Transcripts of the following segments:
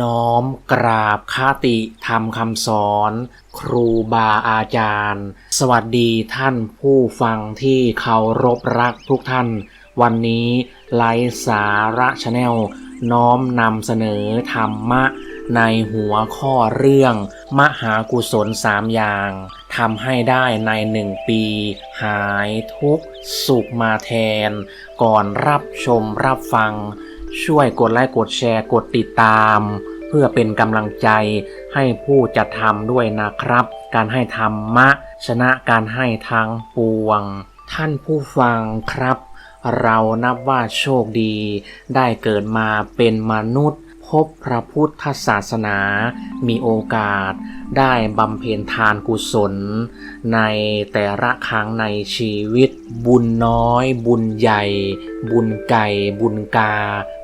น้อมกราบคติธรรมคำสอน ครูบาอาจารย์ สวัสดีท่านผู้ฟังที่เคารพรักทุกท่าน วันนี้ไลฟ์สาระชาแนลน้อมนำเสนอธรรมะ ในหัวข้อเรื่อง มหากุศลสามอย่างทำให้ได้ในหนึ่งปี หายทุกสุขมาแทน ก่อนรับชมรับฟัง ช่วยกดไลค์กดแชร์กดติดตาม เพื่อเป็นกำลังใจให้ผู้จัดทำด้วยนะครับ การให้ธรรมะ ชนะการให้ทางปวง ท่านผู้ฟังครับ เรานับว่าโชคดี ได้เกิดมาเป็นมนุษย์ พบพระพุทธศาสนา มีโอกาส ได้บำเพ็ญทานกุศล ในแต่ละครั้งในชีวิต บุญน้อย บุญใหญ่ บุญไก่ บุญกา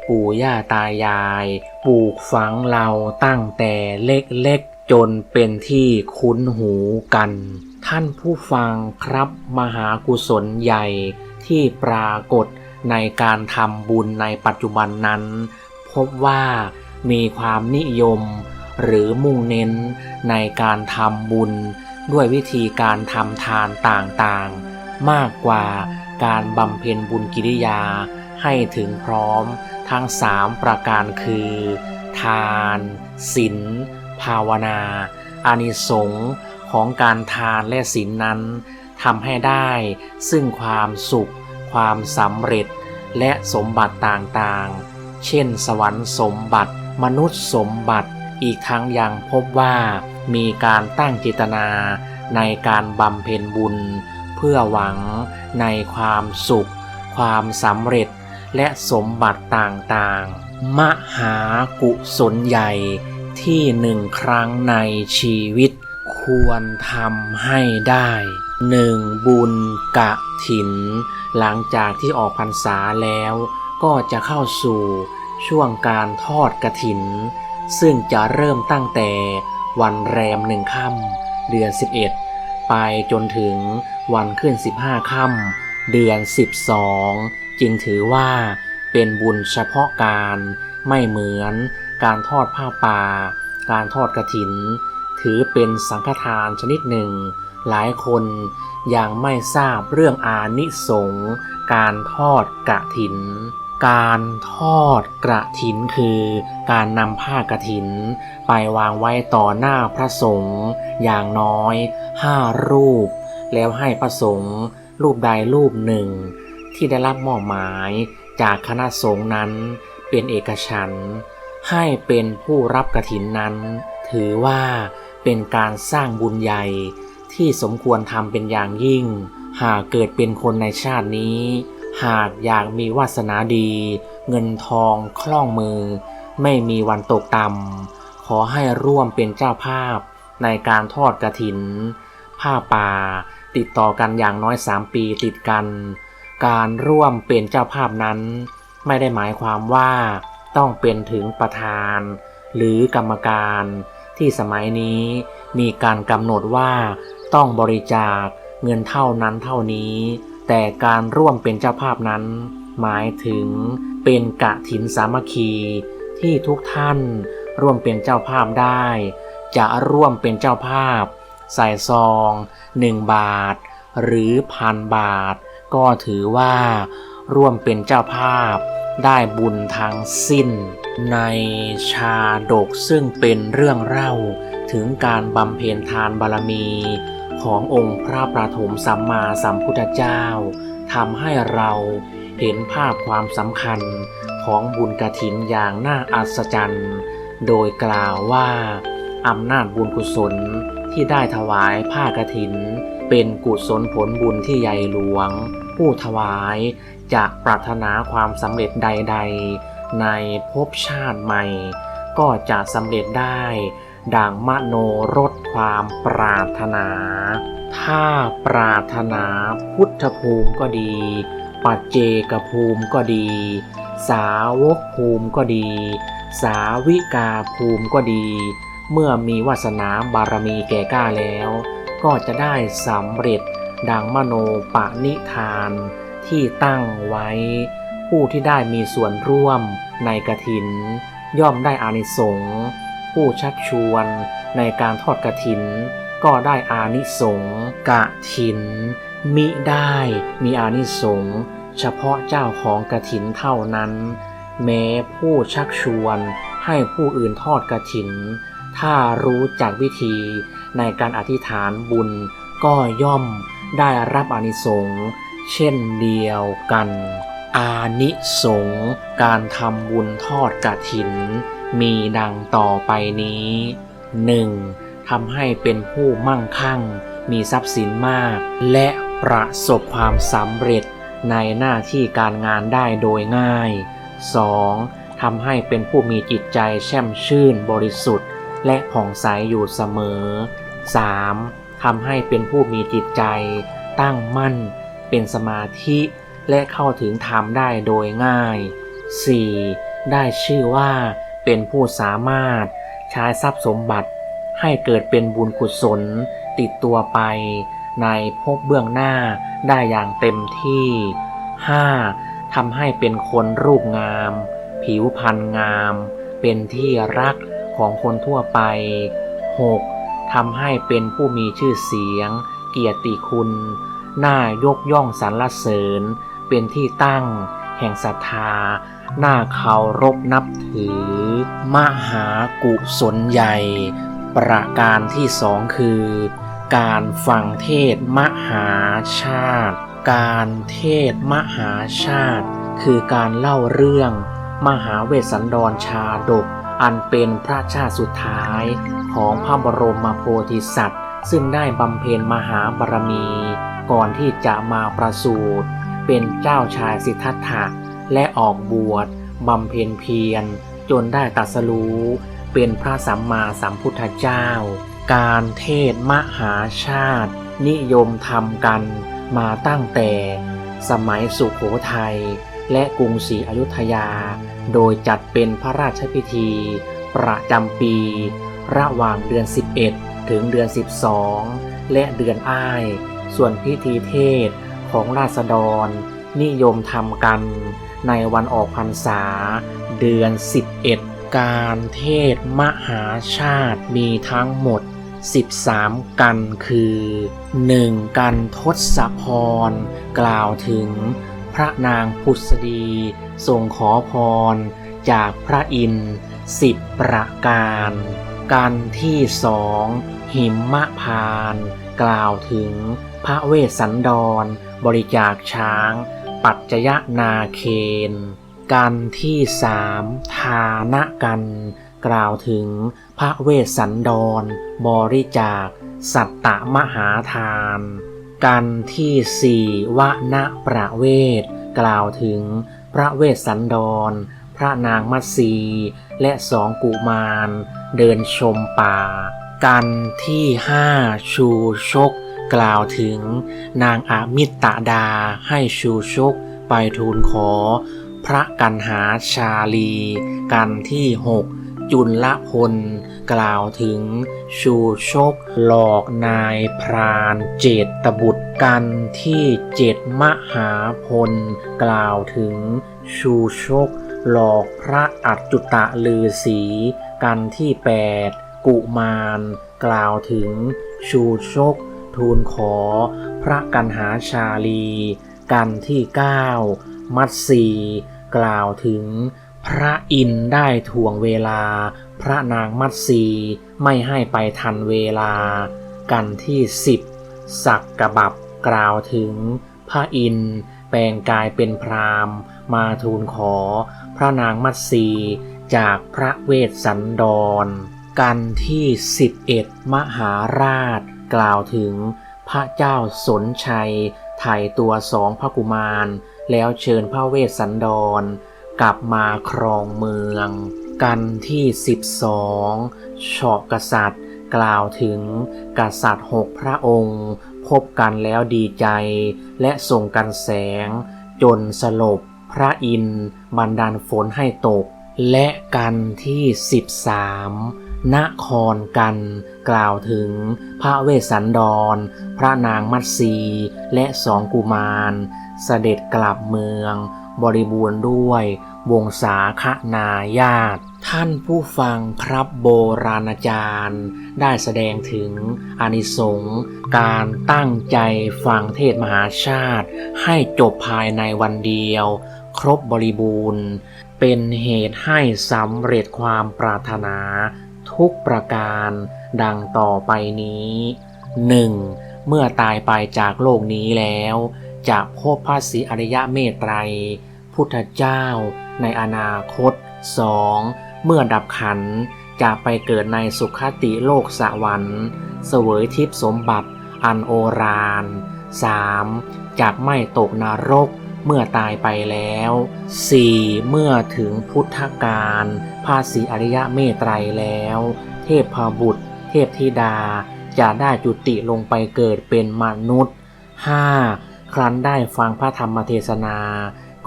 ปู่ย่าตายาย ปลูกฝังเราตั้งแต่เล็กๆ จนเป็นที่คุ้นหูกัน ท่านผู้ฟังครับมหากุศลใหญ่ที่ปรากฏในการทำบุญในปัจจุบันนั้น พบว่ามีความนิยมหรือมุ่งเน้นในการทำบุญ ด้วยวิธีการทำทานต่างๆ มากกว่าการบำเพ็ญบุญกิริยา ให้ถึงพร้อมทั้งสามประการคือ ทานศีลภาวนาอานิสงส์ของการทานและศีลนนั้นทำให้ได้ซึ่งความสุข ความสำเร็จ และสมบัติต่างๆ เช่น สวรรค์สมบัติ มนุษย์สมบัติ อีกทั้งยังพบว่ามีการตั้งเจตนาในการบำเพ็ญบุญ เพื่อหวังในความสุข ความสำเร็จ และสมบัติต่างๆ มหากุศลใหญ่ที่หนึ่งครั้งในชีวิต ควรทำให้ได้หนึ่งบุญกะถิน หลังจากที่ออกพรรษาแล้ว ก็จะเข้าสู่ช่วงการทอดกระถิน ซึ่งจะเริ่มตั้งแต่วันแรมหนึ่งค่ำเดือน 11 ไปจนถึงวันขึ้น 15 ค่ำเดือน 12 จึงถือว่าเป็นบุญเฉพาะการไม่เหมือนการทอดผ้าป่า การทอดกระถิน ถือเป็นสังฆทานชนิดหนึ่ง หลายคนยังไม่ทราบเรื่องอานิสงส์การทอดกระถิน การทอดกระถินคือการนำผ้ากระถิน ไปวางไว้ต่อหน้าพระสงฆ์อย่างน้อยห้ารูป แล้วให้พระสงฆ์รูปใดรูปหนึ่ง ที่ได้รับมอบหมายจากคณะสงฆ์นั้นเป็นเอกฉันให้เป็นผู้รับกระถินนั้น ถือว่าเป็นการสร้างบุญใหญ่ที่สมควรทำเป็นอย่างยิ่ง หากเกิดเป็นคนในชาตินี้ หากอยากมีวาสนาดี เงินทองคล่องมือ ไม่มีวันตกต่ำขอให้ร่วมเป็นเจ้าภาพในการทอดกระถิน ผ้าป่าติดต่อกันอย่างน้อยสามปีติดกัน การร่วมเป็นเจ้าภาพนั้น ไม่ได้หมายความว่าต้องเป็นถึงประธาน หรือกรรมการ ที่สมัยนี้มีการกำหนดว่าต้องบริจาคเงินเท่านั้นเท่านี้ แต่การร่วมเป็นเจ้าภาพนั้น หมายถึงเป็นกะถินสามัคคี ที่ทุกท่านร่วมเป็นเจ้าภาพได้ จะร่วมเป็นเจ้าภาพ ใส่ซองหนึ่งบาท หรือพันบาท ก็ถือว่าร่วมเป็นเจ้าภาพได้บุญทั้งสิ้น ในชาดกซึ่งเป็นเรื่องเล่าถึงการบำเพ็ญทานบารมีขององค์พระประถมสัมมาสัมพุทธเจ้าทำให้เราเห็นภาพความสำคัญของบุญกระถินอย่างน่าอัศจรรย์ โดยกล่าวว่าอำนาจบุญกุศลที่ได้ถวายผ้ากระถิน เป็นกุศลผลบุญที่ใหญ่หลวง ผู้ถวายจะปรารถนาความสำเร็จใด ๆ ในภพชาติใหม่ ก็จะสำเร็จได้ ดังมโนรสความปรารถนา ถ้าปรารถนาพุทธภูมิก็ดี ปัจเจกภูมิก็ดี สาวกภูมิก็ดี สาวิกาภูมิก็ดี เมื่อมีวาสนาบารมีแก่กล้าแล้ว ก็จะได้สำเร็จดังมโนปณิธานที่ตั้งไว้ ผู้ที่ได้มีส่วนร่วมในกระถิน ย่อมได้อานิสงส์ผู้ชักชวนในการทอดกระถิน ก็ได้อานิสงส์กระถิน มิได้มีอานิสงส์เฉพาะเจ้าของกระถินเท่านั้น แม้ผู้ชักชวนให้ผู้อื่นทอดกระถิน ถ้ารู้จักวิธี ในการอธิษฐานบุญก็ย่อมได้รับอนิสงส์เช่นเดียวกัน อานิสงส์การทำบุญทอดกระถิน มีดังต่อไปนี้ 1. ทำให้เป็นผู้มั่งคั่ง มีทรัพย์สินมาก และประสบความสำเร็จในหน้าที่การงานได้โดยง่าย 2. ทำให้เป็นผู้มีจิตใจแช่มชื่นบริสุทธิ์ และผ่องใสอยู่เสมอ 3. ทำให้เป็นผู้มีจิตใจ ตั้งมั่น เป็นสมาธิและเข้าถึงธรรมได้โดยง่าย 4. ได้ชื่อว่าเป็นผู้สามารถใช้ทรัพย์สมบัติ ให้เกิดเป็นบุญกุศล ติดตัวไป ในภพเบื้องหน้าได้อย่างเต็มที่ 5. ทำให้เป็นคนรูปงาม ผิวพรรณงาม เป็นที่รักของคนทั่วไป 6. ทำให้เป็นผู้มีชื่อเสียง เกียรติคุณน่ายกย่องสรรเสริญ เป็นที่ตั้ง แห่งศรัทธาน่าเคารพนับถือ มหากุศลใหญ่ ประการที่สองคือ การฟังเทศมหาชาติ การเทศมหาชาติ คือการเล่าเรื่อง มหาเวสสันดรชาดกอันเป็นพระชาติสุดท้าย ของพระบรมโพธิสัตว์ ซึ่งได้บำเพ็ญมหาบารมี ก่อนที่จะมาประสูติเป็นเจ้าชายสิทธัตถะและออกบวชบำเพ็ญเพียร จนได้ตัสรู้ เป็นพระสัมมาสัมพุทธเจ้า การเทศมหาชาติ นิยมทำกันมาตั้งแต่สมัยสุขโขทัยและกรุงศรีอยุธยา โดยจัดเป็นพระราชพิธี ประจำปี ระหว่างเดือน 11 ถึงเดือน 12 และเดือนอ้าย ส่วนพิธีเทศของราษฎร นิยมทำกันในวันออกพรรษา เดือน 11 การเทศมหาชาติมีทั้งหมด 13 กันคือ 1. กันทศพร กล่าวถึงพระนางพุทธดีทรงขอพรจากพระอินทร์สิบประการ การที่สองหิมมะพาน กล่าวถึงพระเวสสันดร บริจาคช้าง ปัจจยนาเคน การที่สามทานะกัน กล่าวถึงพระเวสสันดร บริจาค สัตตมหาทาน กันที่สี่วนะประเวท กล่าวถึงพระเวสสันดร พระนางมัตสีและสองกุมาร เดินชมป่า กันที่ห้าชูชก กล่าวถึงนางอามิตดาให้ชูชกไปทูลขอ พระกันหาชาลี กันที่หกจุลละพล กล่าวถึงชูชก หลอกนายพรานเจตบุตรกันที่เจ็ดมหาพล กล่าวถึงชูชก หลอกพระอัจจุตะลือสีกันที่แปดกุมาร กล่าวถึง ชูชก ทูลขอ พระกันหาชาลี กันที่เก้ามัตสีกล่าวถึง พระอินได้ทวงเวลา พระนางมัตสีไม่ให้ไปทันเวลา กันที่สิบสักกะบับกล่าวถึง พระอินทร์ ลงกายเป็นพรามมาทูลขอ พระนางมัตสีจากพระเวสสันดร กันที่สิบเอ็ดมหาราช กล่าวถึงพระเจ้าสนชัยถ่ายตัวสองพระกุมาร แล้วเชิญพระเวสสันดร กลับมาครองเมือง กันที่สิบสองเฉาะกษัตริย์ กล่าวถึงกษัตริย์หกพระองค์ พบกันแล้วดีใจ และส่งกันแสง จนสลบ พระอินทร์บันดาลฝนให้ตก และกันที่สิบสามนครกันกล่าวถึงพระเวสสันดร พระนางมัตสีและสองกุมาร เสด็จกลับเมือง บริบูรณ์ด้วย วงศาคณาญาติ ท่านผู้ฟังครับโบราณอาจารย์ ได้แสดงถึงอานิสงส์การตั้งใจฟังเทศมหาชาติ ให้จบภายในวันเดียว ครบบริบูรณ์ เป็นเหตุให้สำเร็จความปรารถนา ทุกประการดังต่อไปนี้ 1. เมื่อตายไปจากโลกนี้แล้ว จะพบพระศรีอริยะเมตไตร พุทธเจ้า ในอนาคต 2. เมื่อดับขันจะไปเกิดในสุขติโลกสวรรค์เสวยทิพสมบัติอันโอราน 3. จากไม่ตกนรกเมื่อตายไปแล้ว 4. เมื่อถึงพุทธกาลพระศรีอริยะเมตไตรแล้ว เทพพบุตร เทพธิดา จะได้จุติลงไปเกิดเป็นมนุษย์ 5. ครั้นได้ฟังพระธรรมเทศนา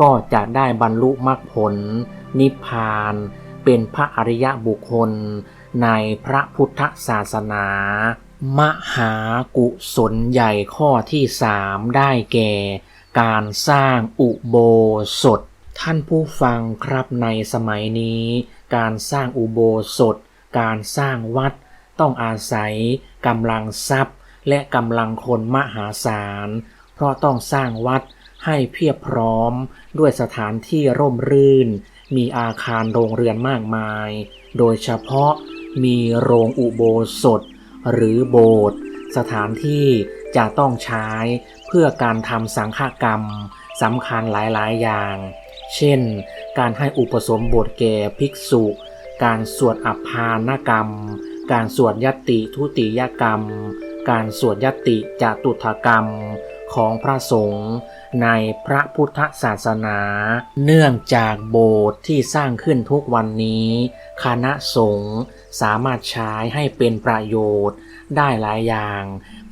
ก็จะได้บรรลุมรรคผล นิพพาน เป็นพระอริยบุคคล ในพระพุทธศาสนา มหากุศลใหญ่ข้อที่สามได้แก่ การสร้างอุโบสถ ท่านผู้ฟังครับในสมัยนี้ การสร้างอุโบสถ การสร้างวัด ต้องอาศัยกำลังทรัพย์และกำลังคนมหาศาล เพราะต้องสร้างวัดให้เพียบพร้อม ด้วยสถานที่ร่มรื่น มีอาคารโรงเรือนมากมาย โดยเฉพาะมีโรงอุโบสถ หรือโบสถ์สถานที่จะต้องใช้เพื่อการทำสังฆกรรมสำคัญหลายๆ อย่าง เช่น การให้อุปสมบทแก่ภิกษุ การสวดอัปพานกรรม การสวดยตติทุติยกรรม การสวดยติจตุถกรรม ของพระสงฆ์ในพระพุทธศาสนา เนื่องจากโบสถ์ที่สร้างขึ้นทุกวันนี้ คณะสงฆ์สามารถใช้ให้เป็นประโยชน์ ได้หลายอย่าง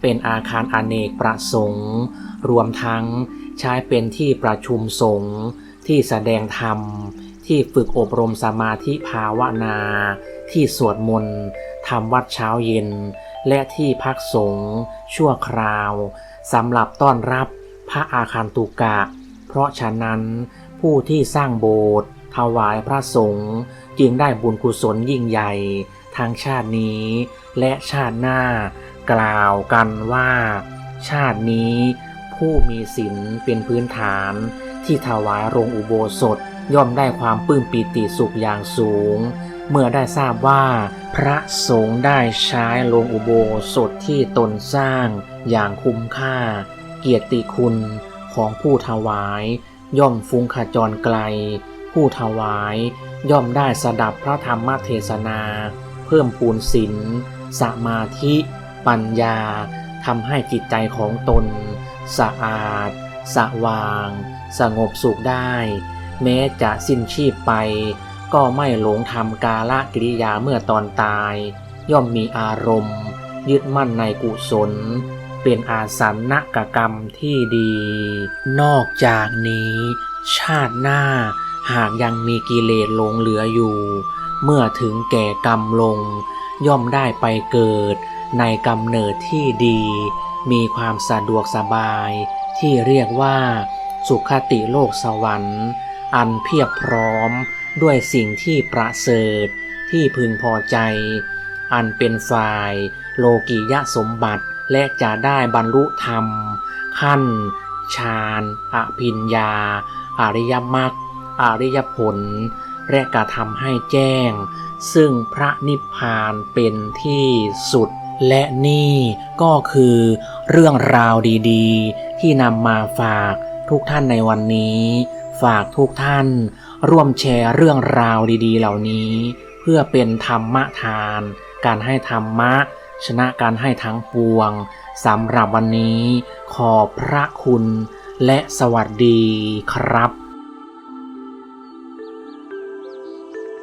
เป็นอาคารอเนกประสงค์รวมทั้งใช้เป็นที่ประชุมสงฆ์ที่แสดงธรรม ที่ฝึกอบรมสมาธิภาวนา ที่สวดมนต์ทำวัดเช้าเย็น และที่พักสงฆ์ชั่วคราวสำหรับต้อนรับพระอาคารตุกะ เพราะฉะนั้นผู้ที่สร้างโบสถ์ถวายพระสงฆ์จึงได้บุญกุศลยิ่งใหญ่ทางชาตินี้ และชาติหน้ากล่าวกันว่า ชาตินี้ผู้มีศีลเป็นพื้นฐาน ที่ถวายโรงอุโบสถย่อมได้ความปลื้มปีติสุขอย่างสูง เมื่อได้ทราบว่าพระสงฆ์ได้ใช้โรงอุโบสถที่ตนสร้างอย่างคุ้มค่า เกียรติคุณของผู้ถวาย ย่อมฟุ้งขจรไกล ผู้ถวายย่อมได้สดับพระธรรมเทศนา เพิ่มปูนศีลสมาธิ ปัญญาทำให้จิตใจของตน สะอาด สว่าง สงบสุขได้ แม้จะสิ้นชีพไป ก็ไม่หลงทำกาละกิริยาเมื่อตอนตาย ย่อมมีอารมณ์ ยึดมั่นในกุศล เป็นอาสันนกกรรมที่ดี นอกจากนี้ ชาติหน้าหากยังมีกิเลสหลงเหลืออยู่ เมื่อถึงแก่กรรมลง ย่อมได้ไปเกิด ในกำเนิดที่ดี มีความสะดวกสบาย ที่เรียกว่า สุขติโลกสวรรค์ อันเพียบพร้อม ด้วยสิ่งที่ประเสริฐที่พึงพอใจ อันเป็นฝ่าย โลกิยะสมบัติและจะได้บรรลุธรรม ขั้นฌานอภิญญา อริยมรรคอริยผล และกระทำให้แจ้ง ซึ่งพระนิพพานเป็นที่สุด และนี่ก็คือเรื่องราวดีๆ ที่นำมาฝากทุกท่านในวันนี้ ฝากทุกท่าน ร่วมแชร์เรื่องราวดีๆ เหล่านี้ เพื่อเป็นธรรมทาน การให้ธรรมะ ชนะการให้ทั้งปวงสำหรับวันนี้ ขอพระคุณและสวัสดีครับ